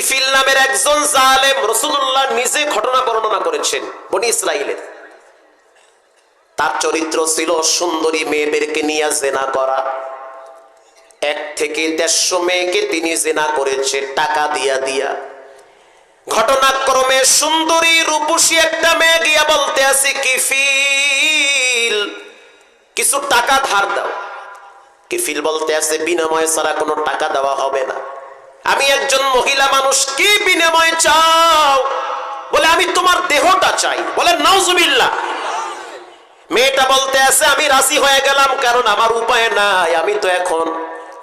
কিফিল নামের একজন জালেম রসুল্লাহ নিজে ঘটনা বর্ণনা করেছেন, বনি ইসরায়েলের তার চরিত্র ছিল সুন্দরী মেয়েদেরকে নিয়ে জেনা করা। এক থেকে দেড়শো মেয়েকে তিনি জেনা করেছে, টাকা দিয়া দিয়া। ঘটনাক্রমে সুন্দরী রূপসী একটা মেয়ে গিয়া বলতে আছে, কিফিল, কিছু টাকা ধার দাও। কিফিল বলতে আছে, বিনিময় ছাড়া কোনো টাকা দেওয়া হবে না। আমি একজন মহিলা মানুষ, কি বিনিময় চাও? বলে, আমি তোমার দেহটা চাই। বলে নজবিল্লা মেয়েটা বলতে আছে, আমি রাজি হয়ে গেলাম, কারণ আমার উপায় নাই। আমি তো এখন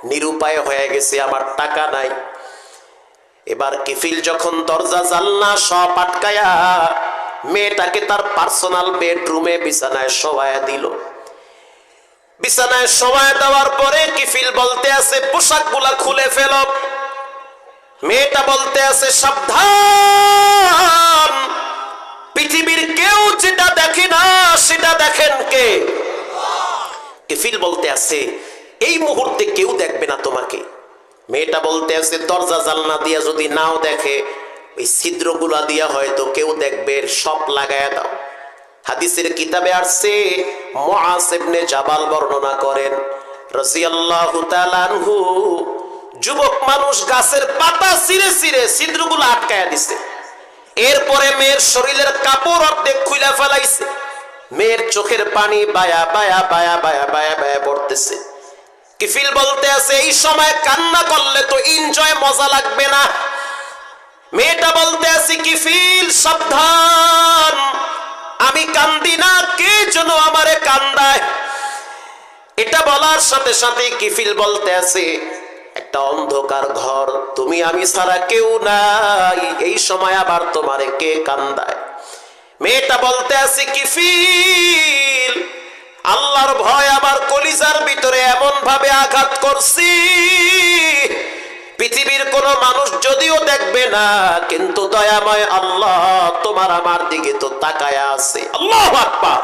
নিরুপায় হয়ে গেছি, আমার টাকা নাই। এবার কিফিল যখন দরজা, জানলা সব আটকায়া মেয়েটাকে তার পার্সোনাল বেডরুমে বিছানায় শোয়ায় দিল। বিছানায় শোয়ায় দেওয়ার পরে কিফিল বলতে আছে, পোশাকগুলা খুলে ফেল। মেয়েটা বলতে আছে, সাবধান। পৃথিবীর কেউ যেটা দেখে না, সেটা দেখেন কে? কিফিল বলতে আছে, এই মুহূর্তে কেউ দেখবে না তোমাকে। মেয়েটা বলতে আছে, দরজা জালনা দিয়া যদি নাও দেখে, ওই ছিদ্রগুলা দিয়া হয়তো কেউ দেখবে সব লাগায়া দাও। হাদিসের কিতাবে আসছে, মুআজ ইবনে জাবাল বর্ণনা করেন, রাদিয়াল্লাহু তাআলা আনহু যুবক মানুষ গাছের পাতা ছিঁড়ে ছিঁড়ে ছিদ্রগুলো আটকায়া দিছে। এরপরে মেয়ের শরীরের কাপড় অর্ধেক খুলে ফেলাইছে। মেয়ের চোখের পানি বায়া বায়া বায়া বায়া বায়া বায়া পড়তেছে। কিফিল বলতে আছে, এই সময় কান্না করলে তো এনজয় মজা লাগবে না। মেয়েটা বলতে আছে, কিফিল, সাবধান। আমি কান্দি না, কে যেন আমারে কান্দায়? এটা বলার সাথে সাথে কিফিল বলতে আছে একটা অন্ধকার ঘর। তুমি আমি ছাড়া কেউ নাই। এই সময় আবার তোমারে কে কান্দায়? মেয়েটা বলতে আছে কিফিল আল্লাহর ভয় আমার কলিজার ভিতরে এমন ভাবে আঘাত করছি। পৃথিবীর কোন মানুষ যদিও দেখবে না, কিন্তু দয়াময় আল্লাহ তোমার আমার দিকে তো তাকায় আছে। আল্লাহ আকবার!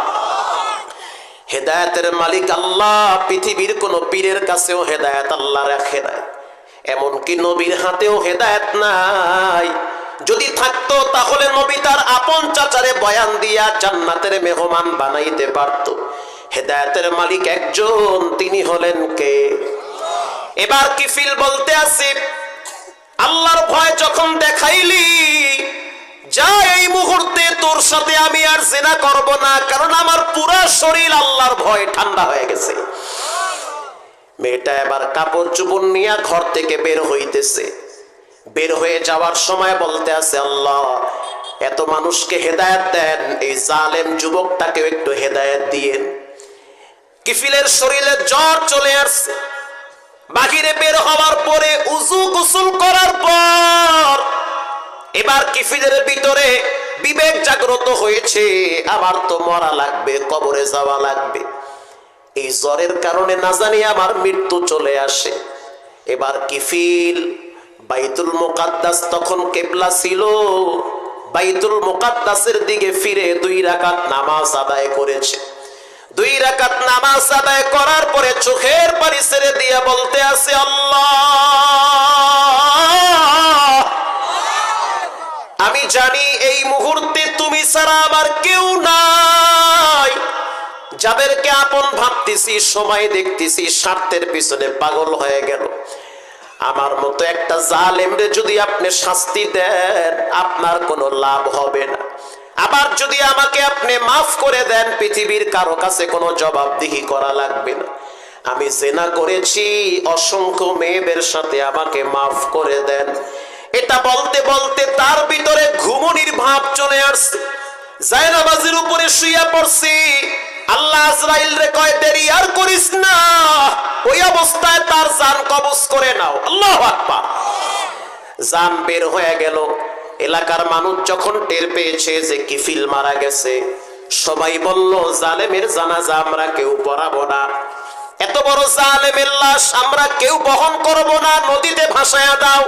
হেদায়তের মালিক আল্লাহ, পৃথিবীর কোন পীরের কাছেও হেদায়ত আল্লাহ রাখে নাই। এমনকি নবীর হাতেও হেদায়ত নাই। যদি থাকতো, তাহলে নবী তার আপন চাচারে বয়ান দিয়া জান্নাতের মেহমান বানাইতে পারত। হেদায়তের মালিক একজন, তিনি হলেন কে? এবার কিফিল বলতে আসি, আল্লাহর ভয় যখন দেখাইলি, যা এই মুহূর্তে তোর সাথে আমি আর জেনা করব না, কারণ আমার পুরো শরীর আল্লাহর ভয় ঠান্ডা হয়ে গেছে। মেয়েটা এবার কাপড় চুপড় নিয়ে ঘর থেকে বের হইতেছে। বের হয়ে যাওয়ার সময় বলতে আছে, আল্লাহ, এত মানুষকে হেদায়েত দেন, এই জালেম যুবকটাকে একটু হেদায়েত দিয়েন। কিফিলের শরীরে জ্বর চলে আসছে। বাহিরে বের হওয়ার পরে উজু গোসল করার পর এবার কিফিলের ভিতরে বিবেক জাগ্রত হয়েছে আবার তো মরা লাগবে, কবরে যাওয়া লাগবে। এই জ্বরের কারণে না জানি আমার মৃত্যু চলে আসে। এবার কিফিল, বাইতুল মুকাদ্দাস তখন কেবলা ছিল। বাইতুল মুকাদ্দাসের দিকে ফিরে দুই রাকাত নামাজ আদায় করেছে। দুই রাকাত নামাজ আদায় করার পরে চোখের পানি ছেড়ে দিয়ে বলতে আছে, আল্লাহ, আমি জানি এই মুহূর্তে তুমি ছাড়া আমার কেউ নাই। যাদেরকে আপন ভাবতেছি, সময় দেখতেছি, স্বার্থের পিছনে পাগল হয়ে গেল। আমার মতো একটা জালেমরে যদি আপনি শাস্তি দেন, আপনার কোনো লাভ হবে না। আবার যদি আমাকে আপনি মাফ করে দেন, পৃথিবীর কারও কাছে কোনো জবাবদিহি করা লাগবে না। আমি জেনা করেছি, অসংখ্য মেয়েদের সাথে আমাকে মাফ করে দেন। এটা বলতে বলতে তার ভিতরে ঘুমনির ভাব চলে আসছে। জায়নাবাজের উপরে শুইয়া পড়ছি। আল্লাহ আজরাইল কয়, দেরি আর করিস না। ওই অবস্থায় তার জান কবজ করে নাও। আল্লাহ আকবার। জান বের হয়ে গেল। এলাকার মানুষ যখন টের পেয়েছে যে কিফিল মারা গেছে, সবাই বলল, জালেমের জানাজা আমরা কেউ পড়াবো না। এত বড় জালেমের লাশ আমরা কেউ বহন করব না। নদীতে ভাসায়া দাও।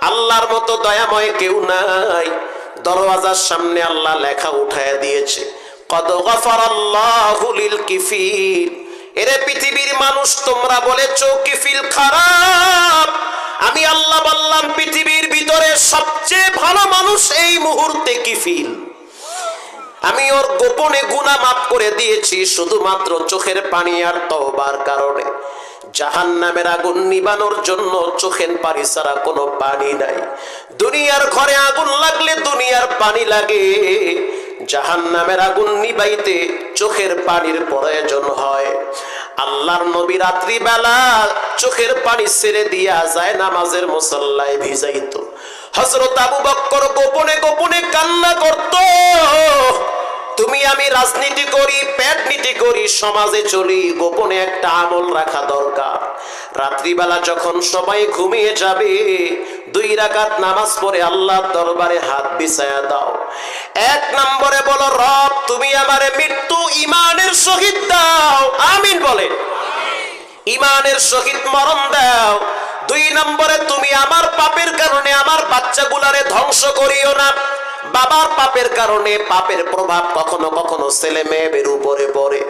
আল্লাহর মতো দয়াময় কেউ নাই। দরওয়াজার সামনে আল্লাহ লেখা উঠায় দিয়েছে। কদ গফার আল্লাহু লিল কিফিল এরে পৃথিবীর মানুষ, তোমরা বলেছ কিফিল খারাপ। আমি আল্লাহ বললাম, পৃথিবীর ভিতরে সবচেয়ে ভালো মানুষ এই মুহূর্তে কি ফিল আমি ওর গোপনে গুণা মাফ করে দিয়েছি, শুধুমাত্র চোখের পানি আর তওবার কারণে। জাহান নামের আগুন নিবানোর জন্য চোখের পানি ছাড়া কোনো পানি নাই। দুনিয়ার ঘরে আগুন লাগলে দুনিয়ার পানি লাগে। জাহান নামের আগুন নিবাইতে চোখের পানির প্রয়োজন হয়। আল্লাহর নবী রাত্রিবেলা চোখের পানি ছেড়ে দিয়া যায় নামাজের মুসল্লায় ভিজাইত। হজরত আবু বক্কর গোপনে গোপনে কান্না করত। তুমি আমি রাজনীতি করি পেট নীতি করি, সমাজে চলি, গোপনে একটা আমল রাখা দরকার। রাত্রিবেলা যখন সবাই ঘুমিয়ে যাবে, দুই রাকাত নামাজ পড়ে আল্লাহর দরবারে হাত বিছায়া দাও। এক নম্বরে বলো, রব, তুমি আমারে মৃত্যু ইমানের সহিত দাও। আমিন বলে ইমানের সহিত মরণ দাও। দুই নম্বরে, তুমি আমার পাপের কারণে আমার বাচ্চাগুলারে ধ্বংস করিও না। বাবার পাপের কারণে পাপের প্রভাব কখনো কখনো ছেলে মেয়েদের উপরে পড়ে।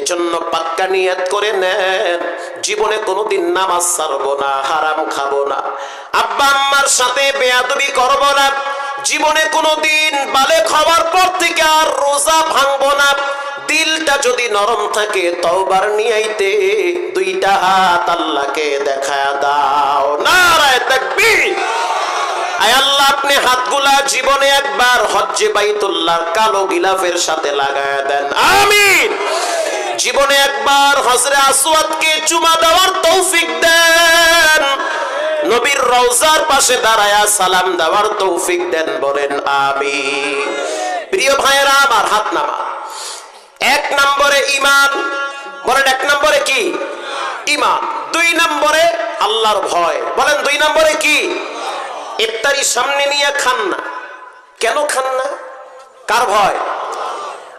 এজন্য পাক্কা নিয়ত করে নেন, জীবনে কোনোদিন নামাজ ছাড়বো না, হারাম খাব না। আব্বা আম্মার সাথে বেয়াদবি করব না, জীবনে কোনোদিন বালে খাওয়ার পর থেকে আর রোজা ভাঙবো না। দিলটা যদি নরম থাকে, তওবার নিয়াইতে দুইটা হাত আল্লাহকে দেখা দাও। আল্লাহ আপনি হাতগুলা জীবনে একবার হজ্জে বাইতুল্লাহর কালো গিলাফের সাথে লাগায় দেন। আমিন। জীবনে একবার হজরে আসওয়াদকে চুমা দেওয়ার তৌফিক দেন। নবীর রওজার পাশে দাঁড়ায়া সালাম দেওয়ার তৌফিক দেন বলেন, আমিন। প্রিয় ভাইয়েরা, আমার হাত নামা। এক নম্বরে ইমান বলেন এক নম্বরে কি? ইমান দুই নম্বরে আল্লাহর ভয়। বলেন দুই নম্বরে কি? ইফতারি সামনে নিয়ে খান না। কেন খান না? কার ভয়?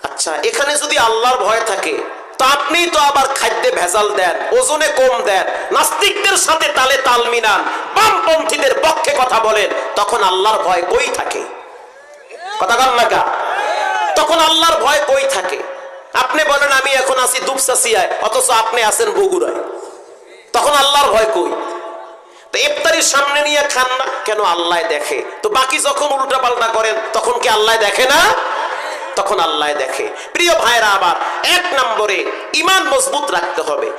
আচ্ছা এখানে যদি আল্লাহর ভয় থাকে, তো আপনি তো আবার খাদ্যে ভেজাল দেন, ওজনে কম দেন, নাস্তিকদের সাথে তালে তাল মিলান, বামপন্থীদের পক্ষে কথা বলেন, তখন আল্লাহর ভয় কই থাকে? কথা কাল লাগা তখন আল্লাহর ভয় কই থাকে? আপনি বলেন, আমি এখন আছি দুপসাসিয়ায়, অথচ আপনি আছেন বগুড়ায়। তখন আল্লাহর ভয় কই? ইফতারির সামনে নিয়ে খান না। কেন আল্লাহ দেখে? তো বাকি যখন উল্টা পাল্টা করেন, তখন কি আল্লাহ দেখে না? তখন আল্লাহ দেখে। প্রিয় ভাইরা আবার এক নম্বরে ইমান মজবুত রাখতে হবে।